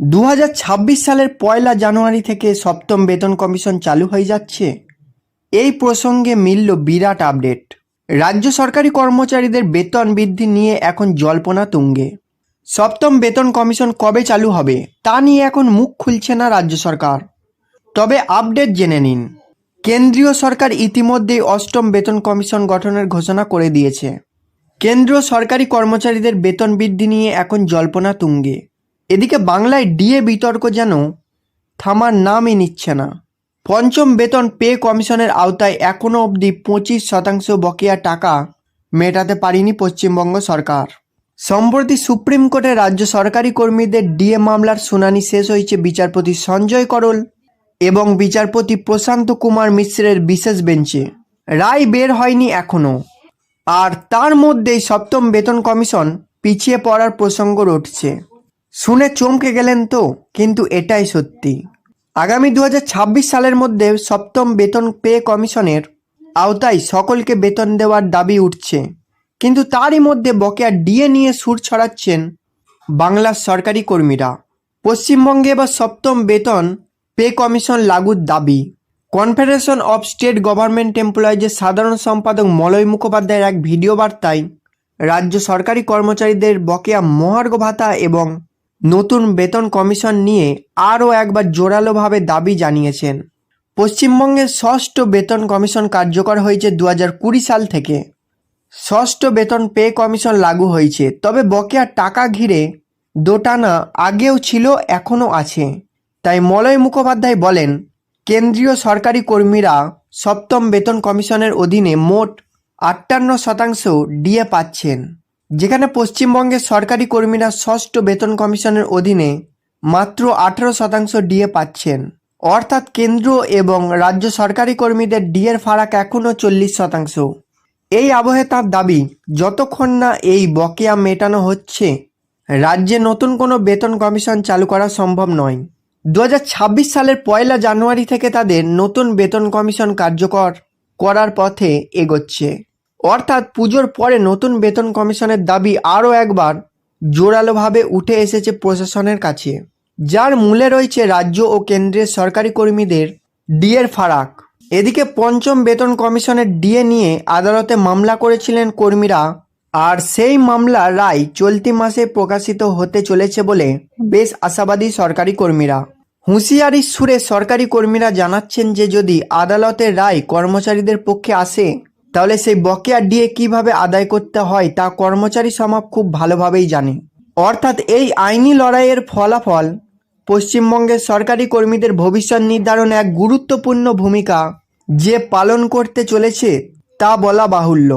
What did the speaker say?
দু হাজার ছাব্বিশ সালের পয়লা জানুয়ারি থেকে সপ্তম বেতন কমিশন চালু হয়ে যাচ্ছে। এই প্রসঙ্গে মিলল বিরাট আপডেট। রাজ্য সরকারি কর্মচারীদের বেতন বৃদ্ধি নিয়ে এখন জল্পনা তুঙ্গে। সপ্তম বেতন কমিশন কবে চালু হবে, তা নিয়ে এখন মুখ খুলছে না রাজ্য সরকার। তবে আপডেট জেনে নিন। কেন্দ্রীয় সরকার ইতিমধ্যেই অষ্টম বেতন কমিশন গঠনের ঘোষণা করে দিয়েছে। কেন্দ্রীয় সরকারি কর্মচারীদের বেতন বৃদ্ধি নিয়ে এখন জল্পনা তুঙ্গে। এদিকে বাংলায় ডিএ বিতর্ক যেন থামার নামই নিচ্ছে না। পঞ্চম বেতন পে কমিশনের আওতায় এখনও অবধি পঁচিশ শতাংশ বকেয়া টাকা মেটাতে পারেনি পশ্চিমবঙ্গ সরকার। সম্প্রতি সুপ্রিম কোর্টে রাজ্য সরকারি কর্মীদের ডিএ মামলার শুনানি শেষ হয়েছে বিচারপতি সঞ্জয় করল এবং বিচারপতি প্রশান্ত কুমার মিশ্রের বিশেষ বেঞ্চে। রায় বের হয়নি এখনও আর তার মধ্যেই সপ্তম বেতন কমিশন পিছিয়ে পড়ার প্রসঙ্গ উঠছে শুনে চমকে গেলেন তো, কিন্তু এটাই সত্যি। আগামী দু হাজার ছাব্বিশ সালের মধ্যে সপ্তম বেতন পে কমিশনের আওতায় সকলকে বেতন দেওয়ার দাবি উঠছে। কিন্তু তারই মধ্যে বকেয়া ডিএ নিয়ে সুর ছড়াচ্ছেন বাংলার সরকারি কর্মীরা। পশ্চিমবঙ্গে এবার সপ্তম বেতন পে কমিশন লাগুর দাবি। কনফেডারেশন অফ স্টেট গভর্নমেন্ট এমপ্লয়িজের সাধারণ সম্পাদক মলয় মুখোপাধ্যায়ের এক ভিডিও বার্তায়, রাজ্য সরকারি কর্মচারীদের বকেয়া মহার্ঘ ভাতা এবং নতুন বেতন কমিশন নিয়ে আরও একবার জোরালোভাবে দাবি জানিয়েছেন। পশ্চিমবঙ্গের ষষ্ঠ বেতন কমিশন কার্যকর হয়েছে দু সাল থেকে। ষষ্ঠ বেতন পে কমিশন লাগু হয়েছে, তবে বকেয়া টাকা ঘিরে দোটানা আগেও ছিল, এখনও আছে। তাই মলয় মুখোপাধ্যায় বলেন, কেন্দ্রীয় সরকারি কর্মীরা সপ্তম বেতন কমিশনের অধীনে মোট আটান্ন শতাংশ ডিএ পাচ্ছেন। যেখানে পশ্চিমবঙ্গের সরকারি কর্মীরা ষষ্ঠ বেতন কমিশনের অধীনে মাত্র আঠেরো শতাংশ ডিএ পাচ্ছেন। অর্থাৎ কেন্দ্র এবং রাজ্য সরকারি কর্মীদের ডিএর ফারাক এখনও চল্লিশ শতাংশ। এই আবহে তার দাবি, যতক্ষণ না এই বকেয়া মেটানো হচ্ছে, রাজ্যে নতুন কোনো বেতন কমিশন চালু করা সম্ভব নয়। দু সালের পয়লা জানুয়ারি থেকে তাদের নতুন বেতন কমিশন কার্যকর করার পথে এগোচ্ছে। অর্থাৎ পুজোর পরে নতুন বেতন কমিশনের দাবি আরও একবার জোরালোভাবে উঠে এসেছে প্রশাসনের কাছে, যার মূলে রয়েছে রাজ্য ও কেন্দ্রের সরকারি কর্মীদের ডিএর ফারাক। এদিকে পঞ্চম বেতন কমিশনের ডিএ নিয়ে আদালতে মামলা করেছিলেন কর্মীরা, আর সেই মামলা রায় চলতি মাসে প্রকাশিত হতে চলেছে বলে বেশ আশাবাদী সরকারি কর্মীরা। হুঁশিয়ারির সুরে সরকারি কর্মীরা জানাচ্ছেন যে যদি আদালতের রায় কর্মচারীদের পক্ষে আসে তাহলে সেই বকেয়া ডিএ কীভাবে আদায় করতে হয় তা কর্মচারী সমাপ খুব ভালোভাবেই জানে। অর্থাৎ এই আইনি লড়াইয়ের ফলাফল পশ্চিমবঙ্গের সরকারি কর্মীদের ভবিষ্যৎ নির্ধারণে এক গুরুত্বপূর্ণ ভূমিকা যে পালন করতে চলেছে তা বলা বাহুল্য।